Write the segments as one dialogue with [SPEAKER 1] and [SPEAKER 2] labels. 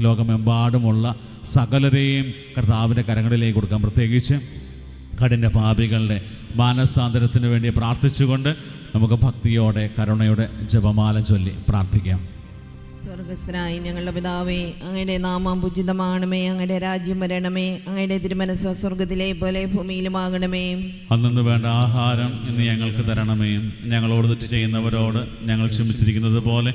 [SPEAKER 1] ലോകമെമ്പാടുമുള്ള സകലരെയും കർത്താവിന്റെ കരങ്ങളിലേക്ക് കൊടുക്കാം. പ്രത്യേകിച്ച് കഠിന പാപികളുടെ മാനസാന്തരത്തിന് വേണ്ടി പ്രാർത്ഥിച്ചുകൊണ്ട് നമുക്ക് ഭക്തിയോടെ കരുണയുടെ ജപമാല ചൊല്ലി പ്രാർത്ഥിക്കാം.
[SPEAKER 2] സ്വർഗസ്ഥനായി ഞങ്ങളുടെ പിതാവേ അങ്ങയുടെ നാമം ഭുജിതമാകണമേ അങ്ങയുടെ രാജ്യം വരണമേ അങ്ങയുടെ തിരുമനസ് സ്വർഗത്തിലെ പോലെ ഭൂമിയിലുമാകണമേ.
[SPEAKER 1] അന്നു വേണ്ട ആഹാരം ഇന്ന് ഞങ്ങൾക്ക് തരണമേ. ഞങ്ങളോട് തെറ്റ് ചെയ്യുന്നവരോട് ഞങ്ങൾ ക്ഷമിച്ചിരിക്കുന്നത് പോലെ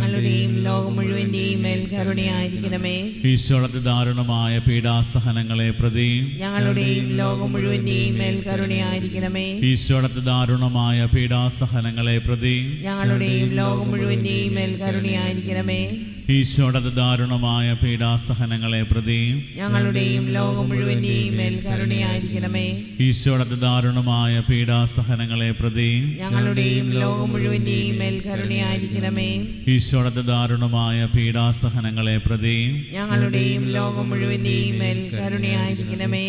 [SPEAKER 2] ഞങ്ങളുടെയും ലോകം മുഴുവന്റെയും മേൽ കരുണയായിരിക്കണമേ.
[SPEAKER 1] ഈശോയുടെ ദാരുണമായ പീഡാസഹനങ്ങളെ പ്രതി
[SPEAKER 2] ഞങ്ങളുടെയും ലോകം മുഴുവന്റെയും മേൽ കരുണയായിരിക്കണമേ.
[SPEAKER 1] ഈശോയുടെ ദാരുണമായ പീഡാസഹനങ്ങളെ പ്രതി
[SPEAKER 2] ഞങ്ങളുടെയും ലോകം മുഴുവന്റെയും മേൽ കരുണയായിരിക്കണമേ.
[SPEAKER 1] ഈശോയുടെ ദാരുണമായ പീഡാസഹനങ്ങളെ പ്രതിയും
[SPEAKER 2] ഞങ്ങളുടെയും ലോകം മുഴുവന്റെയും മേൽ കരുണയായിരിക്കണമേ.
[SPEAKER 1] ഈശോയുടെ ദാരുണമായ പീഡാസഹനങ്ങളെ പ്രതിയും
[SPEAKER 2] ഞങ്ങളുടെയും ലോകം മുഴുവന്റെയും മേൽ കരുണയായിരിക്കണമേ.
[SPEAKER 1] ഈശോയുടെ ദാരുണമായ പീഡാസഹനങ്ങളെ പ്രതിയും
[SPEAKER 2] ഞങ്ങളുടെയും ലോകം മുഴുവന്റെയും മേൽ കരുണയായിരിക്കണമേ.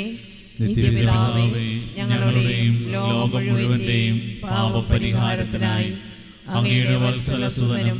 [SPEAKER 2] നിത്യപിതാവേ ഞങ്ങളുടെയും ലോകം മുഴുവന്റെയും പാപപരിഹാരത്തിനായി അങ്ങയുടെ വത്സലസുതനും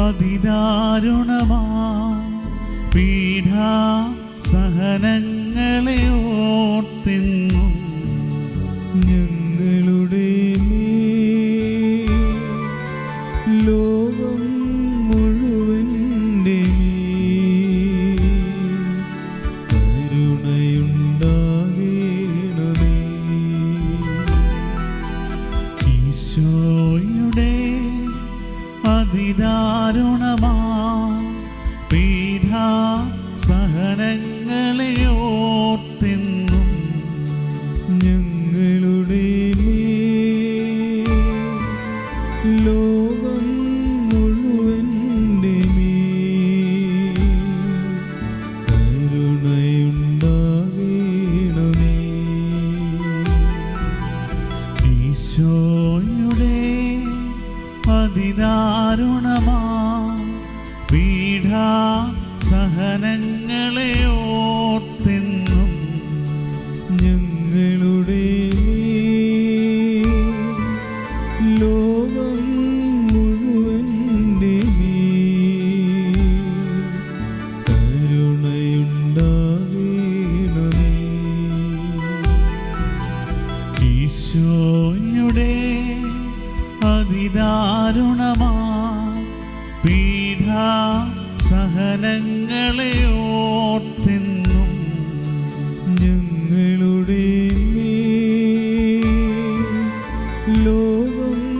[SPEAKER 1] അതിദാരുണമാ. പീഡ സഹനങ്ങളെ ഓർത്തിന്നു അതിദാരുണമാ. Oh,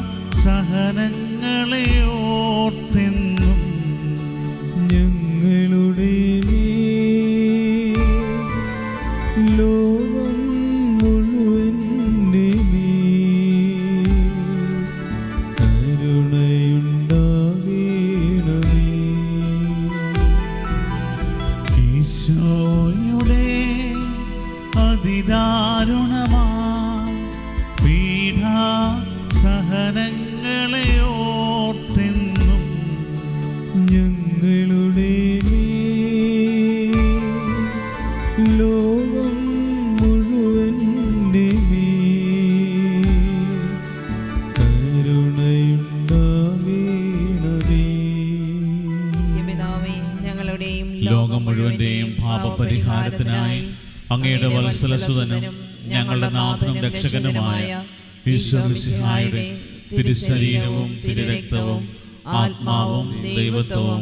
[SPEAKER 1] സഹനങ്ങളെ ഓർത്തി പാപപരിഹാരത്തിനായി അങ്ങയുടെ വത്സലസുതനും ഞങ്ങളുടെ നാഥനും രക്ഷകനുമായ ഈശ്വരസിഹായുടെ തിരുശരീരവും തിരുരക്തവും ആത്മാവും ദൈവത്വവും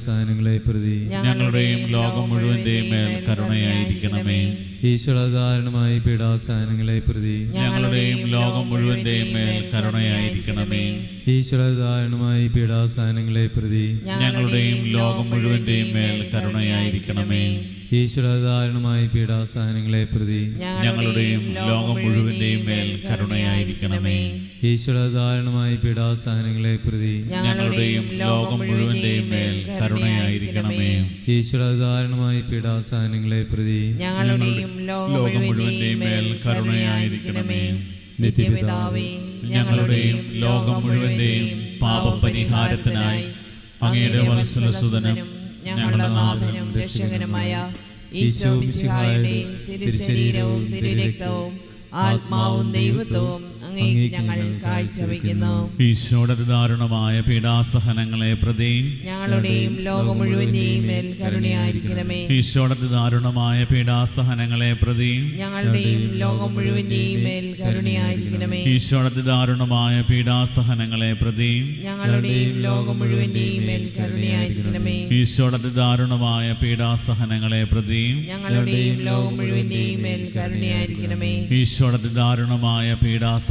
[SPEAKER 3] പീഡാസഹനങ്ങളെ പ്രതി
[SPEAKER 1] ഞങ്ങളുടെയും ലോകം മുഴുവന്റെയും മേൽ കരുണയായിരിക്കണമേ.
[SPEAKER 3] ഈശ്വരധാരണമായി പീഡാസഹനങ്ങളെ പ്രതി
[SPEAKER 1] ഞങ്ങളുടെയും ലോകം മുഴുവന്റെയും മേൽ കരുണയായിരിക്കണമേ.
[SPEAKER 3] ഈശ്വരധാരണമായി പീഡാസഹനങ്ങളെ പ്രതി
[SPEAKER 1] ഞങ്ങളുടെയും ലോകം മുഴുവന്റെയും മേൽ കരുണയായിരിക്കണമേ.
[SPEAKER 3] ഈശ്വരധാരണമായി പീഡാസഹനങ്ങളെ പ്രതി
[SPEAKER 1] ഞങ്ങളുടെയും ലോകം മുഴുവന്റെയും മേൽ കരുണയായിരിക്കണമേ.
[SPEAKER 3] ഈശ്വരധാരണമായ പീഡാസഹനങ്ങളെ പ്രതി
[SPEAKER 1] ഞങ്ങളുടെയും ലോകം മുഴുവന്റെയും മേൽ കരുണയായിരിക്കണമേ.
[SPEAKER 3] ഈശ്വരധാരണമായ പീഡാസഹനങ്ങളെ പ്രതി
[SPEAKER 2] ഞങ്ങളുടെയും
[SPEAKER 1] ലോകം മുഴുവന്റെയും മേൽ കരുണയായിരിക്കണമേ.
[SPEAKER 2] നിത്യപിതാവേ
[SPEAKER 1] ഞങ്ങളുടെയും ലോകം മുഴുവന്റെയും പാപപരിഹാരത്തിനായി അങ്ങയുടെ വത്സലസുതനും
[SPEAKER 2] ഞങ്ങളുടെ നാഥനും രക്ഷകനുമായ ഈശോ മിശിഹായുടെ തിരുശരീരവും തിരുരക്തവും ആത്മാവും ദൈവത്വവും അങ്ങേക്ക് ഞങ്ങൾ കാഴ്ചവെക്കുന്നു.
[SPEAKER 1] ഈശോയുടെ ദാരുണമായ പീഡാസഹനങ്ങളെ പ്രതി
[SPEAKER 2] ഞങ്ങളുടെയും ലോകം മുഴുവന്റെയും മേൽ കരുണയായിരിക്കണമേ.
[SPEAKER 1] ഈശോയുടെ ദാരുണമായ പീഡാസഹനങ്ങളെ പ്രതി
[SPEAKER 2] ഞങ്ങളുടെയും ലോകം മുഴുവന്റെയും മേൽ കരുണയായിരിക്കണമേ.
[SPEAKER 1] ഈശോയുടെ ദാരുണമായ പീഡാസഹനങ്ങളെ പ്രതി
[SPEAKER 2] ഞങ്ങളുടെയും ലോകം മുഴുവന്റെയും മേൽ കരുണയായിരിക്കണമേ.
[SPEAKER 1] ഈശോയുടെ ദാരുണമായ പീഡാസഹനങ്ങളെ പ്രതി
[SPEAKER 2] ഞങ്ങളുടെയും ലോകം മുഴുവന്റെയും മേൽ കരുണയായിരിക്കണമേ.
[SPEAKER 1] ഈശോയുടെ ദാരുണമായ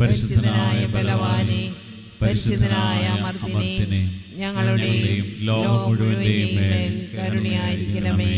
[SPEAKER 2] പരിശുദ്ധനായ ബലവാനെ പരിശുദ്ധനായ മർദ്ദിനെ ഞങ്ങളുടെയും ലോകം മുഴുവന്റെയും കരുണയായിരിക്കണമേ.